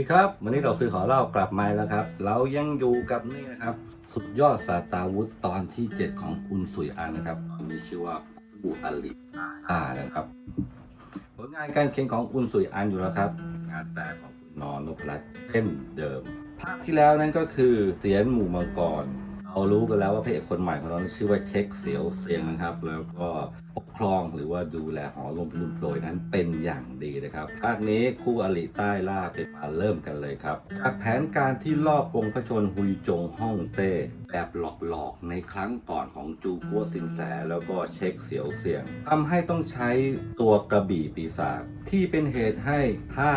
ดีครับวันนี้เราซื้อขอเล่ากลับมาแล้วครับ เรายังอยู่กับนี่นะครับ สุดยอดสาตาวุธตอนที่ 7 ของอุนสุยอานนะครับมีชื่อว่าอูอลิอ่านะครับผลงานการเขียนของอุนสุยอันอยู่แล้วครับ งานแปลของคุณนอนนพรัตน์เส้นเดิม ภาคที่แล้วนั่นก็คือเสียนหมู่มังกร เรารู้กันแล้วว่าพระเอกคนใหม่ของเราชื่อว่าเช็คเสียวเซียงนะครับ แล้วก็ปกครองหรือว่าดูแลหอลมพลุนโปรยนั้นเป็นอย่างดีนะครับภาคนี้คู่อริใต้ล่าเป็นมาเริ่มกันเลยครับ จากแผนการที่ลอบปลงพระชนฮุยจงฮ่องเต้แบบหลอกๆในครั้งก่อนของจูกัวซินแสแล้วก็เช็คเสียวเซียงทำให้ต้องใช้ตัวกระบี่ปีศาจที่เป็นเหตุให้ข้า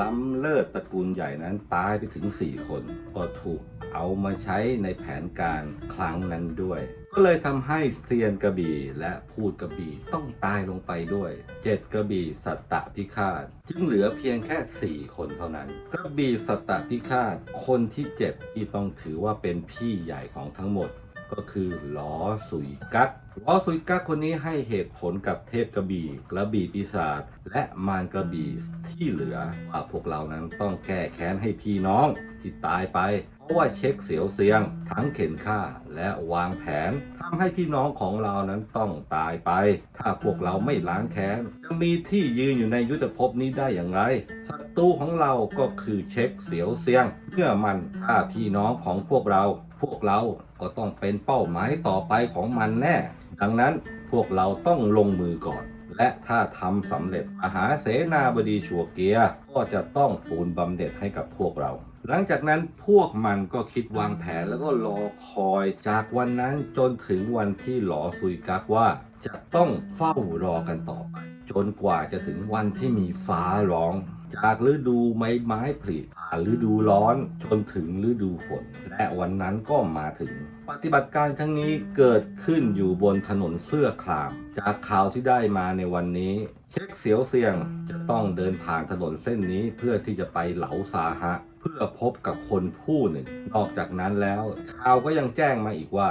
ล้ำเลิศตระกูลใหญ่นั้นตายไปถึง 4 คน ก็ถูก เอามาใช้ในแผนการครั้งนั้นด้วย ก็เลยทำให้เซียนกระบี่และพูดกระบี่ต้องตายลงไปด้วยเจ็ดกระบี่สัตตะพิฆาตจึงเหลือเพียงแค่ 4 คนเท่านั้น กระบี่สัตตะพิฆาตคนที่เจ็บที่ต้องถือว่าเป็นพี่ใหญ่ของทั้งหมด ก็คือหลอสุยกักหลอสุยกักคนนี้ให้เหตุผลกับเทพกระบี่กระบี่ปีศาจและมารกระบี่ที่เหลือว่าพวกเรานั้นต้องแก้แค้นให้พี่น้องที่ตายไปเพราะว่าเช็คเสียวเสียง ทั้งเข็นฆ่าและวางแผนทำให้พี่น้องของเรานั้นต้องตายไป ถ้าพวกเราไม่ล้างแค้นจะมีที่ยืนอยู่ในยุทธภพนี้ได้อย่างไรศัตรูของเราก็คือเช็คเสียวเสียงเมื่อมันฆ่าพี่น้องของพวกเรา พวกเราก็ต้องเป็นเป้าหมายต่อไปของมันแน่ ดังนั้นพวกเราต้องลงมือก่อน และถ้าทำสำเร็จมหาเสนาบดีชัวเกียก็จะต้องปูนบำเหน็จให้กับพวกเรา หลังจากนั้นพวกมันก็คิดวางแผนแล้วก็รอคอยจากวันนั้นจนถึงวันที่หลอซุยกักว่า จะต้องเฝ้ารอกันต่อไป จนกว่าจะถึงวันที่มีฟ้าร้อง จากฤดูไม้ไม้ผลิผ่านฤดูร้อนจนถึงฤดูฝน และวันนั้นก็มาถึง ปฏิบัติการครั้งนี้เกิดขึ้นอยู่บนถนนเสื้อคลาม จากข่าวที่ได้มาในวันนี้ เช็คเสียวเซียงจะต้องเดินผ่านถนนเส้นนี้เพื่อที่จะไปเหลาซาฮะ เพื่อพบกับคนผู้หนึ่ง นอกจากนั้นแล้วข่าวก็ยังแจ้งมาอีกว่า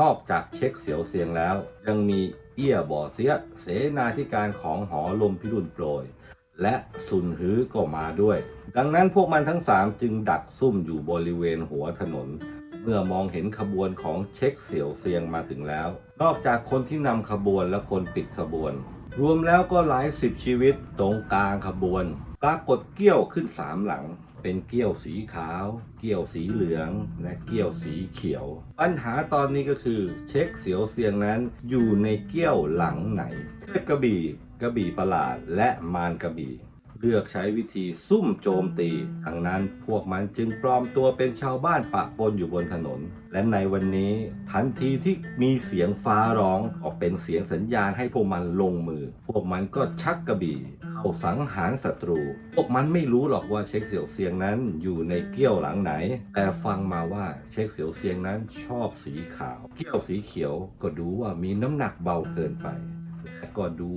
นอกจากเช็คเสียวเซียงแล้ว ยังมีเอี้ยบ่อเสียเสนาธิการของหอลมพิรุณโปรย และซุนฮือก็มาด้วย ดังนั้นพวกมันทั้งสามจึงดักซุ่มอยู่บริเวณหัวถนน เมื่อมองเห็นขบวนของเช็คเสี่ยวเซียงมาถึงแล้ว นอกจากคนที่นำขบวนและคนปิดขบวน รวมแล้วก็หลายสิบชีวิตตรงกลางขบวน ปรากฏเกี้ยวขึ้นสามหลังเป็นเกี้ยวสีขาว เกี้ยวสีเหลือง และเกี้ยวสีเขียว ปัญหาตอนนี้ก็คือเช็คเสียวเซียงนั้นอยู่ในเกี้ยวหลังไหน เทพกระบี่ กระบี่ประหลาดและมารกระบี่ เลือกใช้วิธีซุ่มโจมตีดังนั้นพวกมันจึงปลอมตัวเป็นชาวบ้านปะปนอยู่บนถนน และในวันนี้ทันทีที่มีเสียงฟ้าร้องออกเป็นเสียงสัญญาณให้พวกมันลงมือ พวกมันก็ชักกระบี่เข้าสังหารศัตรู พวกมันไม่รู้หรอกว่าเช็คเสี่ยวเซียงนั้นอยู่ในเกี้ยวหลังไหน แต่ฟังมาว่าเช็คเสี่ยวเซียงนั้นชอบสีขาว เกี้ยวสีเขียวก็ดูว่ามีน้ำหนักเบาเกินไปแต่ ก็ดู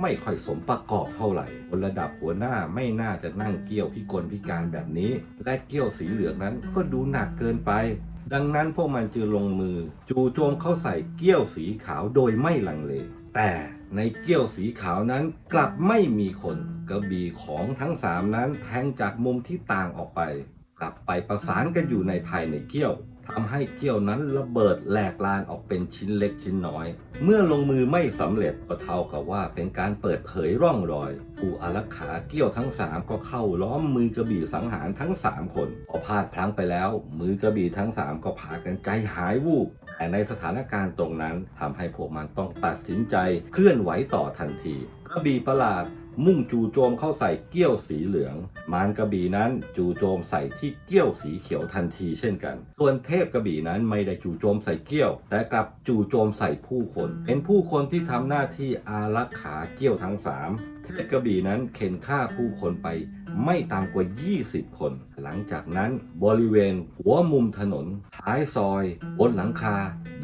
ไม่ค่อยสมประกอบเท่าไหร่คนระดับหัวหน้าไม่น่าจะนั่งเกี้ยวพิกลพิการแบบนี้ และเกี้ยวสีเหลืองนั้นก็ดูหนักเกินไป ดังนั้นพวกมันจึงลงมือ จู่โจมเข้าใส่เกี้ยวสีขาวโดยไม่ลังเล แต่ในเกี้ยวสีขาวนั้นกลับไม่มีคนกระบี่ของทั้งสามนั้นแทงจากมุมที่ต่างออกไป กลับไปประสานกันอยู่ในภายในเกี้ยว ทำให้เกี้ยวนั้นระเบิดแหลกลานออกเป็นชิ้นเล็กชิ้นน้อย เมื่อลงมือไม่สำเร็จก็เท่ากับว่าเป็นการเปิดเผยร่องรอยผู้อารักขาเกี้ยวทั้งสามก็เข้าล้อมมือกระบี่สังหารทั้งสามคนพอพลาดพลั้งไปแล้ว มือกระบี่ทั้งสามก็พากันใจหายวูบแต่ในสถานการณ์ตรงนั้นทำให้พวกมันต้องตัดสินใจเคลื่อนไหวต่อทันที กระบี่ประหลาด มุ่งจู่โจมเข้าใส่เกี้ยวสีเหลือง มารกระบี่นั้นจู่โจมใส่ที่เกี้ยวสีเขียวทันทีเช่นกัน ส่วนเทพกระบี่นั้นไม่ได้จู่โจมใส่เกี้ยว แต่กลับจู่โจมใส่ผู้คน เป็นผู้คนที่ทำหน้าที่อารักขาเกี้ยวทั้งสามเทพกระบี่นั้นเข็นฆ่าผู้คนไปไม่ต่ำกว่า 20 คน หลังจากนั้นบริเวณหัวมุมถนนท้ายซอย บนหลังคา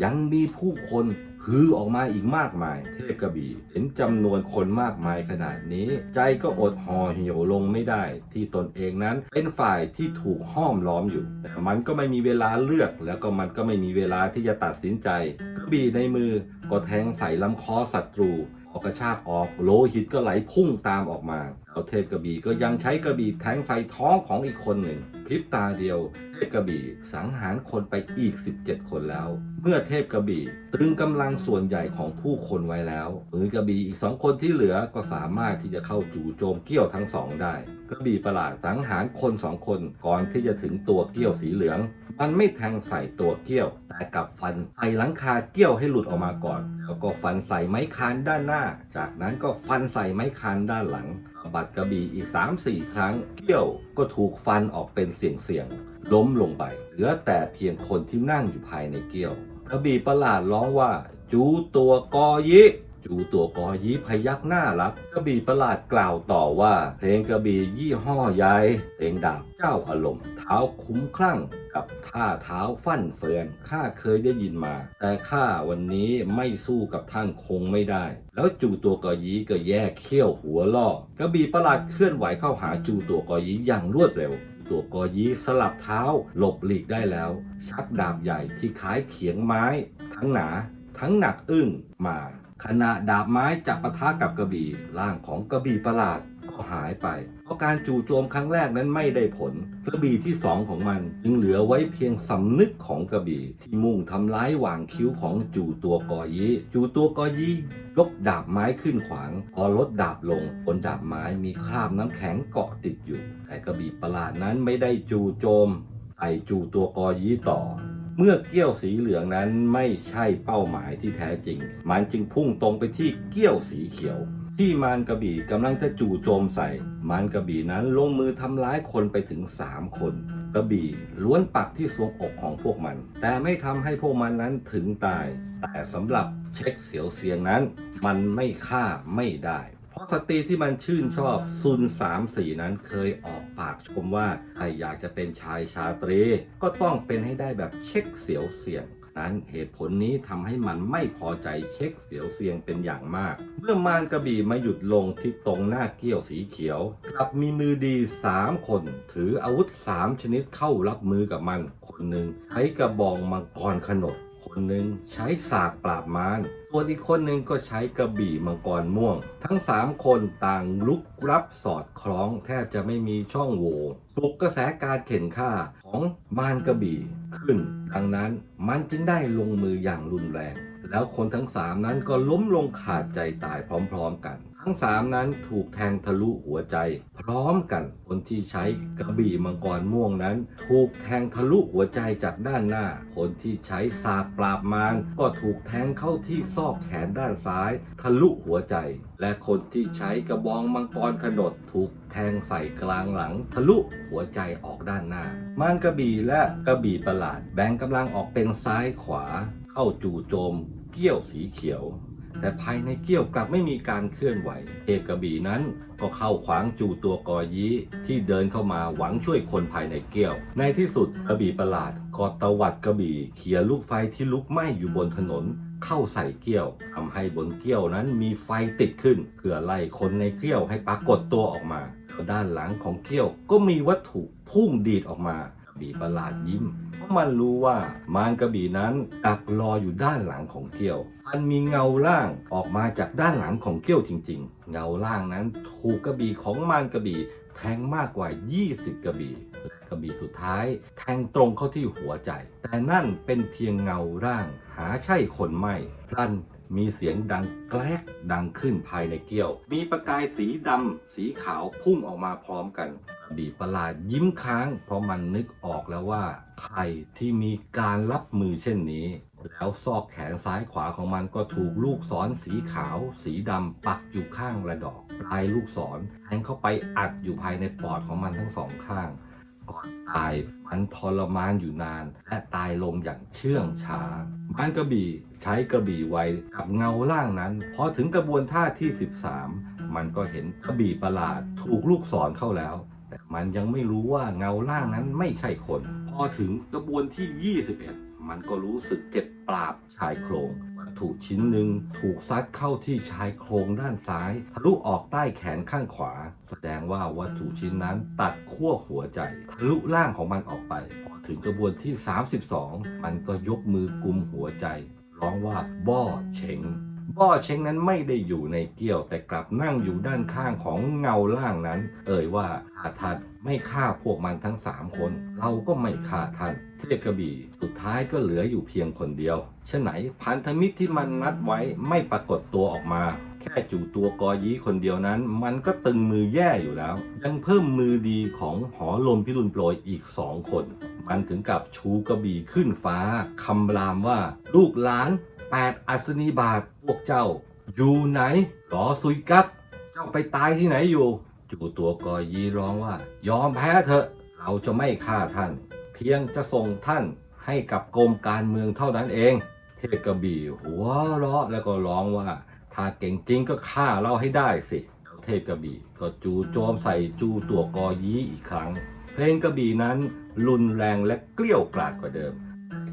ยังมีผู้คน ฮือออกมาอีกมากมาย เทพกระบี่เห็นจำนวนคนมากมายขนาดนี้ ใจก็อดห่อเหี่ยวลงไม่ได้ ที่ตนเองนั้นเป็นฝ่ายที่ถูกห้อมล้อมอยู่ แต่มันก็ไม่มีเวลาเลือก แล้วก็มันก็ไม่มีเวลาที่จะตัดสินใจ กระบี่ในมือก็แทงใส่ลำคอศัตรูพอกระชากออกโลหิตก็ไหลพุ่งตามออกมาแล้วเทพกระบี่ก็ยังใช้กระบี่แทงใส่ท้องของอีกคนหนึ่งพริบตาเดียวเทพกระบี่สังหารคนไปอีก 17 คนแล้ว เมื่อเทพกระบี่ตรึงกำลังส่วนใหญ่ของผู้คนไว้แล้วมือกระบี่อีกสองคนที่เหลือก็สามารถที่จะเข้าจู่โจมเกี้ยวทั้งสองได้กระบี่ประหลาดสังหารคนสองคนก่อนที่จะถึงตัวเกี้ยวสีเหลือง มันไม่แทงใส่ตัวเกี้ยว แต่กับฟันใส่หลังคาเกี้ยวให้หลุดออกมาก่อน แล้วก็ฟันใส่ไม้คานด้านหน้า จากนั้นก็ฟันใส่ไม้คานด้านหลัง บัดกระบี่อีก 3-4 ครั้งเกี้ยวก็ถูกฟันออกเป็นเสียงๆล้มลงไป เหลือแต่เพียงคนที่นั่งอยู่ภายในเกี้ยว กระบี่ประหลาดร้องว่า จูตัวกอยิ จูตัวกอยีพยักหน้ารับกระบี่ประหลาดกล่าวต่อว่า เพลงกระบี่ยี่ห้อใหญ่เพลงดาบเจ้าอารมณ์เท้าคุ้มคลั่งกับท่าเท้าฟั่นเฟือนข้าเคยได้ยินมา แต่ข้าวันนี้ไม่สู้กับท่านคงไม่ได้ แล้วจูตัวกอยีก็แยกเขี้ยวหัวล่อกระบี่ประหลาดเคลื่อนไหวเข้าหาจูตัวกอยีอย่างรวดเร็ว ตัวกอยีสลับเท้าหลบหลีกได้แล้ว ชักดาบใหญ่ที่คล้ายเขียงไม้ ทั้งหนา ทั้งหนักอึ้งมา ขณะดาบไม้จับปะทะกับกระบี่ร่างของกระบี่ประหลาดก็หายไป เพราะการจู่โจมครั้งแรกนั้นไม่ได้ผล กระบี่ที่สองของมันจึงเหลือไว้เพียงสำนึกของกระบี่ที่มุ่งทำร้ายหว่างคิ้วของจู่ตัวกอยีจู่ตัวกอยียกดาบไม้ขึ้นขวางพอลดดาบลงบนดาบไม้มีคราบน้ำแข็งเกาะติดอยู่ แต่กระบี่ประหลาดนั้นไม่ได้จู่โจมใส่จู่ตัวกอยีต่อ เมื่อเกี้ยวสีเหลืองนั้นไม่ใช่เป้าหมายที่แท้จริง มันจึงพุ่งตรงไปที่เกี้ยวสีเขียว ที่มารกระบี่กำลังจะจู่โจมใส่ มารกระบี่นั้นลงมือทำร้ายคนไปถึง 3 คน กระบี่ล้วนปักที่ทรวงอกของพวกมัน แต่ไม่ทำให้พวกมันนั้นถึงตาย แต่สำหรับเช็คเสียวเสียงนั้น มันไม่ฆ่าไม่ได้ สตรีที่มันชื่นชอบซุนสามสีนั้นเคยออกปากชมว่าถ้าอยากจะเป็นชายชาตรี ก็ต้องเป็นให้ได้แบบเช็คเสียวเสียงนั้นเหตุผลนี้ทำให้มันไม่พอใจเช็คเสียวเสียงเป็นอย่างมาก เมื่อมารกระบี่มาหยุดลงที่ตรงหน้าเกี้ยวสีเขียว กลับมีมือดี 3 คน ถืออาวุธ 3 ชนิดเข้ารับมือกับมัน คนหนึ่งใช้กระบองมังกรขนด คนหนึ่งใช้สากปราบมาร ส่วนอีกคนหนึ่งก็ใช้กระบี่มังกรม่วง ทั้ง 3 คนต่างลุกรับสอดคล้องแทบจะไม่มีช่องโหว่ปลุกกระแสการเข็นฆ่าของมารกระบี่ขึ้น ดังนั้นมันจึงได้ลงมืออย่างรุนแรง แล้วคนทั้งสามนั้นก็ล้มลงขาดใจตายพร้อมๆกัน ทั้งสามนั้นถูกแทงทะลุหัวใจ พร้อมกันคนที่ใช้กระบี่มังกรม่วงนั้น ถูกแทงทะลุหัวใจจากด้านหน้า คนที่ใช้สากปราบมารก็ถูกแทงเข้าที่ซอกแขนด้านซ้าย ทะลุหัวใจ และคนที่ใช้กระบองมังกรขนดถูกแทงใส่กลางหลัง ทะลุหัวใจออกด้านหน้ามารกระบี่และกระบี่ประหลาด แบ่งกำลังออกเป็นซ้ายขวา เข้าจู่โจม เกี้ยวสีเขียว แต่ภายในเกี้ยวกลับไม่มีการเคลื่อนไหว เทพกระบี่นั้นก็เข้าขวางจูตัวกอยี้ที่เดินเข้ามาหวังช่วยคนภายในเกี้ยว ในที่สุดกระบี่ประหลาดก็ตวัดกระบี่เขี่ยลูกไฟที่ลุกไหม้อยู่บนถนนเข้าใส่เกี้ยวทำให้บนเกี้ยวนั้นมีไฟติดขึ้นเพื่อไล่คนในเกี้ยวให้ปรากฏตัวออกมาด้านหลังของเกี้ยวก็มีวัตถุพุ่งดีดออกมา ระบี่ประหลาดยิ้ม เพราะมันรู้ว่ามารกระบี่นั้นดักรออยู่ด้านหลังของเกี้ยว มันมีเงาล่างออกมาจากด้านหลังของเกี้ยวจริง ๆ เงาล่างนั้นถูกกระบี่ของมารกระบี่แทงมากกว่า 20 กระบี่และกระบี่สุดท้ายแทงตรงเข้าที่หัวใจ แต่นั่นเป็นเพียงเงาร่าง หาใช่คนไม่พลัน มีเสียงดังแกลกดังขึ้นภายในเกี้ยว มีประกายสีดำสีขาวพุ่งออกมาพร้อมกันบีประหลาดยิ้มค้าง เพราะมันนึกออกแล้วว่า ใครที่มีการรับมือเช่นนี้ แล้วซอกแขนซ้ายขวาของมันก็ถูกลูกศรสีขาว สีดำปักอยู่ข้างระดอกปลายลูกศรแทงเข้าไปอัดอยู่ภายในปอดของมันทั้งสองข้าง ก่อนตาย มันทรมานอยู่นาน และตายลงอย่างเชื่องช้ามันกระบี่ใช้กระบี่ไวกับเงาล่างนั้น พอถึงกระบวนท่าที่ 13 มันก็เห็นกระบี่ประหลาดถูกลูกศรเข้าแล้ว แต่มันยังไม่รู้ว่าเงาล่างนั้นไม่ใช่คน พอถึงกระบวนที่ 21 มันก็รู้สึกเจ็บปราบชายโครง ถุชิ้นหนึ่งถูกซัดเข้าที่ชายโครงด้านซ้ายทะลุออกใต้แขนข้างขวา แสดงว่าวัตถุชิ้นนั้นตัดขั้วหัวใจทะลุล่างของมันออกไป พอถึงกระบวนที่ 32 มันก็ยกมือกุมหัวใจ ร้องว่าบ้อเฉง บ่อเช้งนั้นไม่ได้อยู่ในเกี้ยว แต่กลับนั่งอยู่ด้านข้างของเงาล่างนั้น เอ่ยว่าถ้าท่านไม่ฆ่าพวกมันทั้งสามคน เราก็ไม่ฆ่าท่านเทพกระบี่สุดท้ายก็เหลืออยู่เพียงคนเดียวฉะไหนพันธมิตรที่มันนัดไว้ไม่ปรากฏตัวออกมาแค่จู่ตัวกอยี้คนเดียวนั้น มันก็ตึงมือแย่อยู่แล้ว ยังเพิ่มมือดีของหอลมพิรุณโปรยอีกสองคน มันถึงกับชูกระบี่ขึ้นฟ้าคำรามว่า ลูกหลานแปดอัศนีบาท วกเจ้า อยู่ไหนหรอซุยกักเจ้าไปตายที่ไหนอยู่ จู่ตัวกอยีร้องว่า ยอมแพ้เถอะ เราจะไม่ฆ่าท่าน เพียงจะส่งท่านให้กับกรมการเมืองเท่านั้นเอง เทพกระบี่หัวเราะแล้วก็ร้องว่า ถ้าเก่งจริงก็ฆ่าเราให้ได้สิเทพกระบี่ก็จูโจมใส่จูตัวกอยีอีกครั้ง เพลงกระบี่นั้นรุนแรงและเกลี้ยวกราดกว่าเดิม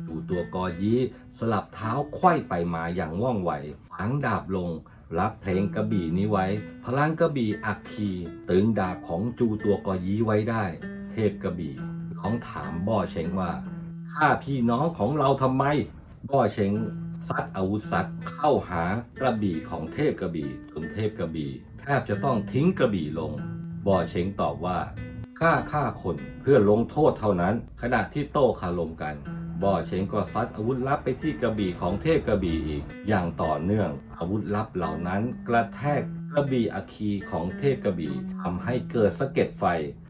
จูตัวกอยีสลับเท้าไขว้ไปมาอย่างว่องไวางดาบลง รับเพลงกระบี่นี้ไว้ พลังกระบี่อักคีตึงดาบของจูตัวกอยีไว้ได้ เทพกระบี่ร้องถามบ่อเชงว่าฆ่าพี่น้องของเราทำไมบ่อเชงซัดอาวุธซัดเข้าหากระบี่ของเทพกระบี่จนเทพกระบี่แทบจะต้องทิ้งกระบี่ลงบ่อเชงตอบว่าฆ่าฆ่าคนเพื่อลงโทษเท่านั้น ขณะที่โต้คารมกัน บ่อเชงก็ซัดอาวุธลับไปที่กระบี่ของเทพกระบี่อีก อย่างต่อเนื่อง อาวุธลับเหล่านั้นกระแทกกระบี่อัคคีของเทพกระบี่ทำให้เกิดสะเก็ดไฟ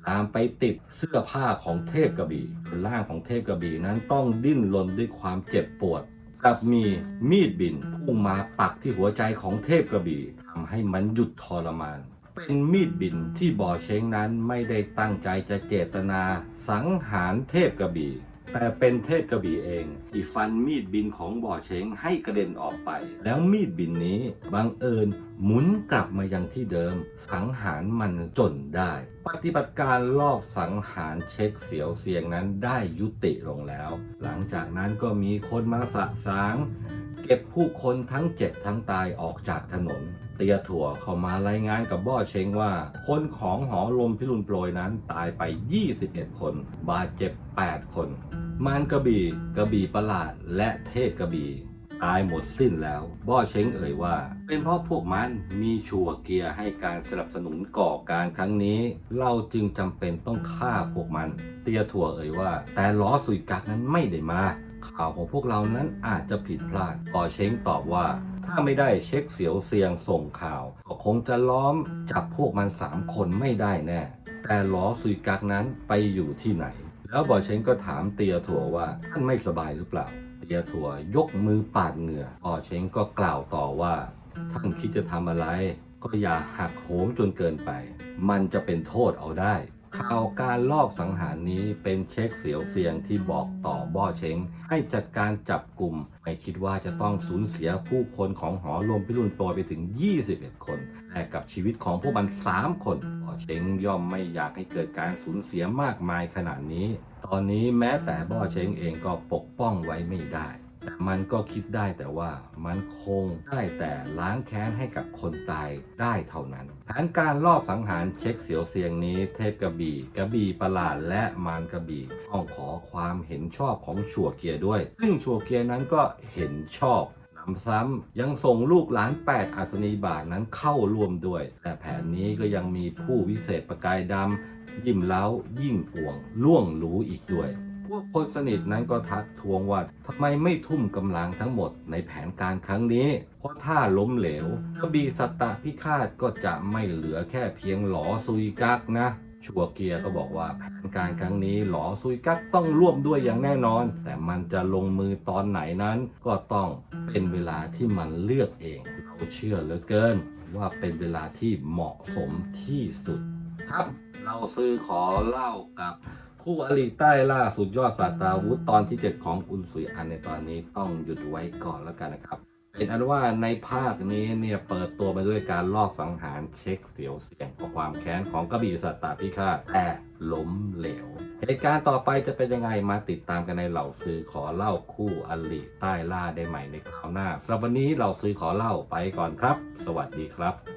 ตามไปติดเสื้อผ้าของเทพกระบี่ร่างของเทพกระบี่นั้นต้องดิ้นรนด้วยความเจ็บปวดกับมีมีดบินพุ่งมาปักที่หัวใจของเทพกระบี่ทำให้มันหยุดทรมาน เป็นมีดบินที่บ่อเช้งนั้นไม่ได้ตั้งใจจะเจตนา สังหารเทพกระบี่ แต่เป็นเทพกระบี่เองที่ฟันมีดบินของบ่อเชงให้กระเด็นออกไป แล้วมีดบินนี้บังเอิญหมุนกลับมายังที่เดิม สังหารมันจนได้ ปฏิบัติการรอบสังหารเช็คเสียวเสียงนั้นได้ยุติลงแล้ว หลังจากนั้นก็มีคนมาสะสาง เก็บผู้คนทั้งเจ็บทั้งตายออกจากถนน เตียถั่วเข้ามารายงานกับบ่อเชงว่า คนของหอลมพิรุณโปรยนั้นตายไป 21 คน บาดเจ็บ 8 คน มารกระบี่กระบี่ประหลาดและเทพกระบี่ตายหมดสิ้นแล้ว บ่อเชงเอ่ยว่า เป็นเพราะพวกมันมีชัวเกียร์ให้การสนับสนุนก่อการครั้งนี้ เราจึงจำเป็นต้องฆ่าพวกมัน เตียถั่วเอ่ยว่า แต่ล้อสุยกักนั้นไม่ได้มา ข่าวของพวกเรานั้นอาจจะผิดพลาดปอเช้งตอบว่า ถ้าไม่ได้เช็คเสียวเซียงส่งข่าว ก็คงจะล้อมจับพวกมันสามคนไม่ได้แน่ แต่ล้อซุยกักนั้นไปอยู่ที่ไหน แล้วบอเช้งก็ถามเตียถั่วว่าท่านไม่สบายหรือเปล่า เตียถั่วยกมือปาดเหงื่อบอเช้งก็กล่าวต่อว่า ท่านคิดจะทำอะไร ก็อย่าหักโหมจนเกินไป มันจะเป็นโทษเอาได้ ข่าวการลอบสังหารนี้เป็นเช็คเสียวเสียงที่บอกต่อบ่อเช้งให้จัดการจับกลุ่ม ไม่คิดว่าจะต้องสูญเสียผู้คนของหอรวมพิรุณโปรยไปถึง 21 คนแลกกับชีวิตของพวกมัน 3 คนบ่อเช้งย่อมไม่อยากให้เกิดการสูญเสียมากมายขนาดนี้ ตอนนี้แม้แต่บ่อเช้งเองก็ปกป้องไว้ไม่ได้ แต่มันก็คิดได้แต่ว่ามันคงได้แต่ล้างแค้นให้กับคนตายได้เท่านั้น แผนการลอบสังหารเช็คเสียวเซียงนี้เทพกระบี่กระบี่ประหลาดและมารกระบี่ต้องขอความเห็นชอบของชัวเกียด้วย ซึ่งชัวเกียนั้นก็เห็นชอบนำซ้ำยังส่งลูกหลาน 8 อัศนีบาทนั้นเข้าร่วมด้วย แต่แผนนี้ก็ยังมีผู้วิเศษประกายดำ ยิ้มเล้ายิ่งป่วง ล่วงรู้อีกด้วย พวกคนสนิทนั้นก็ทักทวงว่าทำไมไม่ทุ่มกำลังทั้งหมดในแผนการครั้งนี้ เพราะถ้าล้มเหลวกระบีสัตตะพิฆาตก็จะไม่เหลือแค่เพียงหลอซุยกักนะชัวเกียก็บอกว่าแผนการครั้งนี้หลอซุยกักต้องร่วมด้วยอย่างแน่นอน แต่มันจะลงมือตอนไหนนั้นก็ต้องเป็นเวลาที่มันเลือกเองเราเชื่อเหลือเกิน ว่าเป็นเวลาที่เหมาะสมที่สุดครับ เราซื้อขอเล่ากับ คู่อริใต้ล่าสุดยอดศาสตราวุธตอนที่ 7 ของอุนสุยอันในตอนนี้ต้องหยุดไว้ก่อนแล้วกันนะครับเป็นอันว่าในภาคนี้เนี่ยเปิดตัวมาด้วยการลอบสังหารเช็คเสียวเสียงกับความแค้นของกระบี่สัตตาพิฆาตแต่ล้มเหลว เหตุการณ์ต่อไปจะเป็นยังไงมาติดตามกันในเหล่าซื้อขอเล่าคู่อริใต้ล่าได้ใหม่ในคราวหน้าสำหรับวันนี้เหล่าซื้อขอเล่าไปก่อนครับ สวัสดีครับ